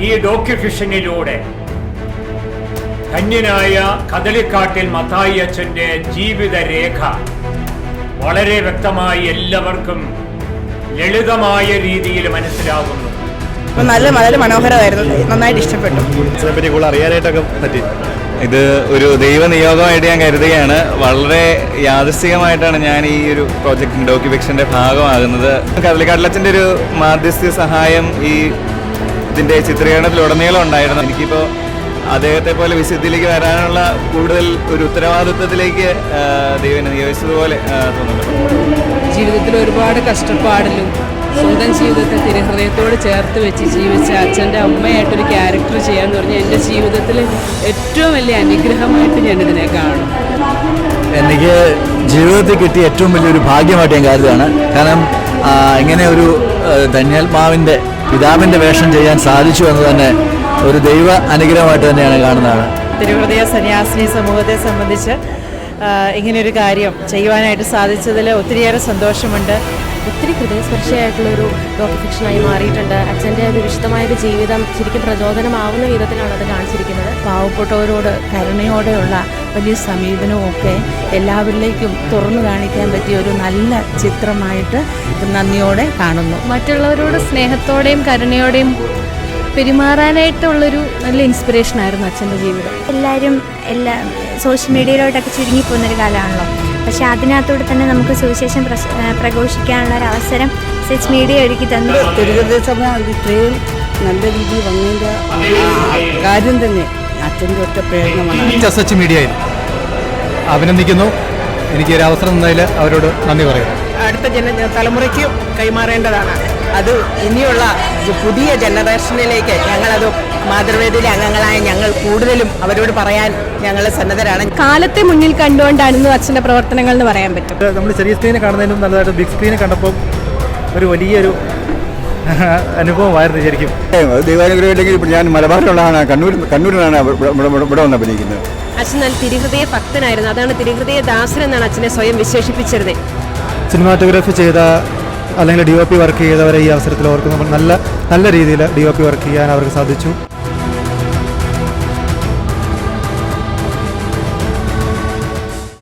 ഈ ഡോക്യുഫിഷനിലൂടെ ധന്യനായ കദളിക്കാട്ടിൽ മത്തായി അച്ഛന്റെ ജീവിതരേഖ വളരെ വ്യക്തമായി എല്ലാവർക്കും ലളിതമായ രീതിയിൽ മനസ്സിലാകുന്നു നല്ല വളരെ മനോഹരമായിരുന്നു. നന്നായിട്ട് ഇഷ്ടപ്പെട്ടു. കൂടുതൽ അറിയാനായിട്ടൊക്കെ പറ്റി. ഇത് ഒരു ദൈവ നിയോഗമായിട്ട് ഞാൻ കരുതുകയാണ്. വളരെ യാദൃശികമായിട്ടാണ് ഞാൻ ഈ ഒരു പ്രോജക്റ്റ് ഡോക്യുഫിക്ഷന്റെ ഭാഗമാകുന്നത്. കദളിക്കാട്ടിലച്ചന്റെ ഒരു മാധ്യസ്ഥ സഹായം ഈ ഇതിന്റെ ചിത്രീകരണത്തിലുടനീളം ഉണ്ടായിരുന്നു. എനിക്കിപ്പോൾ അദ്ദേഹത്തെ പോലെ വിശുദ്ധിയിലേക്ക് വരാനുള്ള കൂടുതൽ ഒരു ഉത്തരവാദിത്വത്തിലേക്ക് ദൈവനെ ദൈവം നിയോഗിച്ചതുപോലെ തോന്നുന്നു തോന്നുന്നുണ്ട്. ജീവിതത്തിൽ ഒരുപാട് കഷ്ടപ്പാടിലും സ്വന്തം ജീവിതത്തെ തിരഹൃദയത്തോട് ചേർത്ത് വെച്ച് ജീവിച്ച അച്ഛന്റെ അമ്മയായിട്ടൊരു ക്യാരക്ടർ ചെയ്യാന്ന് പറഞ്ഞാൽ എന്റെ ജീവിതത്തിൽ ഏറ്റവും വലിയ അനുഗ്രഹമായിട്ട് ഞാൻ ഇതിനെ കാണും. എനിക്ക് ജീവിതത്തിൽ കിട്ടിയ ഏറ്റവും വലിയൊരു ഭാഗ്യമായിട്ട് ഞാൻ കരുതുകയാണ്. കാരണം ഇങ്ങനെ ഒരു ധന്യാത്മാവിന്റെ പിതാവിന്റെ വേഷം ചെയ്യാൻ സാധിച്ചു എന്ന് തന്നെ ഒരു ദൈവ അനുഗ്രഹമായിട്ട് തന്നെയാണ് കാണുന്നതാണ്. തിരുഹൃദയ സന്യാസിനി സമൂഹത്തെ സംബന്ധിച്ച് ഇങ്ങനെയൊരു കാര്യം ചെയ്യുവാനായിട്ട് സാധിച്ചതിൽ ഒത്തിരിയേറെ സന്തോഷമുണ്ട്. ഒത്തിരി ഹൃദയസ്പർശിയായിട്ടുള്ളൊരു ഡോക്യുഫിക്ഷനായി മാറിയിട്ടുണ്ട്. അച്ഛന്റെ ഒരു വിശുദ്ധമായ ഒരു ജീവിതം ശരിക്കും പ്രചോദനമാവുന്ന വിധത്തിലാണ് അത് കാണിച്ചിരിക്കുന്നത്. പാവപ്പെട്ടവരോട് കരുണയോടെയുള്ള വലിയ സമീപനവും ഒക്കെ എല്ലാവരിലേക്കും തുറന്നു കാണിക്കാൻ പറ്റിയ ഒരു നല്ല ചിത്രമായിട്ട് നന്ദിയോടെ കാണുന്നു. മറ്റുള്ളവരോട് സ്നേഹത്തോടെയും കരുണയോടെയും പെരുമാറാനായിട്ടുള്ളൊരു നല്ല ഇൻസ്പിറേഷൻ ആയിരുന്നു അച്ഛന്റെ ജീവിതം. എല്ലാവരും എല്ലാ സോഷ്യൽ മീഡിയയിലോട്ടൊക്കെ ചുരുങ്ങിപ്പോകുന്നൊരു കാലമാണല്ലോ. പക്ഷേ അതിനകത്തൂടെ തന്നെ നമുക്ക് സുവിശേഷം പ്രഘോഷിക്കാനുള്ള ഒരു അവസരം സച്ച് മീഡിയ ഒരുക്കി തന്നു. തിരുഹൃദയ സഭ ഇത്രയും നല്ല രീതിയിൽ വന്നതിന്റെ കാര്യം തന്നെ. അച്ഛന്റെ ഒറ്റ പ്രേരണമാണ് എസ് എച്ച് മീഡിയയിൽ അഭിനന്ദിക്കുന്നു. എനിക്ക് ഒരു അവസരം തന്നതിൽ അവരോട് നന്ദി പറയുന്നു. അടുത്ത ജന തലമുറയ്ക്ക് കൈമാറേണ്ടതാണ്. അത് ഇനിയുള്ള പുതിയ ജനറേഷനിലേക്ക് ഞങ്ങളത് മാതൃവേദിയിലെ അംഗങ്ങളായ ഞങ്ങൾ കൂടുതലും അവരോട് പറയാൻ ഞങ്ങൾ സന്നദ്ധരാണ്. കാലത്തെ മുന്നിൽ കണ്ടുകൊണ്ടായിരുന്നു അച്ഛന്റെ പ്രവർത്തനങ്ങൾ എന്ന് പറയാൻ പറ്റും. നമ്മൾ ചെറിയ സ്ക്രീനിൽ കാണുന്നതിനും നല്ലതായിട്ട് ബിഗ് സ്ക്രീനിൽ കണ്ടപ്പോൾ ഒരു വലിയൊരു അനുഭവമായിരുന്നു ശരിക്കും. ദൈവാനുഗ്രഹമില്ലെങ്കിൽ ഇപ്പോൾ ഞാൻ മലബാറിലുള്ളതാണ്. കണ്ണൂർ കണ്ണൂരിലാണ് ഇവിടെ വന്ന് അഭിനയിക്കുന്നത് അച്ഛൻ നല്ല തിരുഹൃദയ ഭക്തനായിരുന്നു. അതാണ് തിരുഹൃദയ ദാസൻ എന്നാണ് അച്ഛനെ സ്വയം വിശേഷിപ്പിച്ചിരുന്നത് സിനിമാറ്റോഗ്രാഫി ചെയ്ത അല്ലെങ്കിൽ ഡി ഒ പി വർക്ക് ചെയ്തവരെ ഈ അവസരത്തിൽ ഓർക്കുമ്പോൾ നല്ല നല്ല രീതിയിൽ ഡി ഒ പി വർക്ക് ചെയ്യാൻ അവർക്ക് സാധിച്ചു.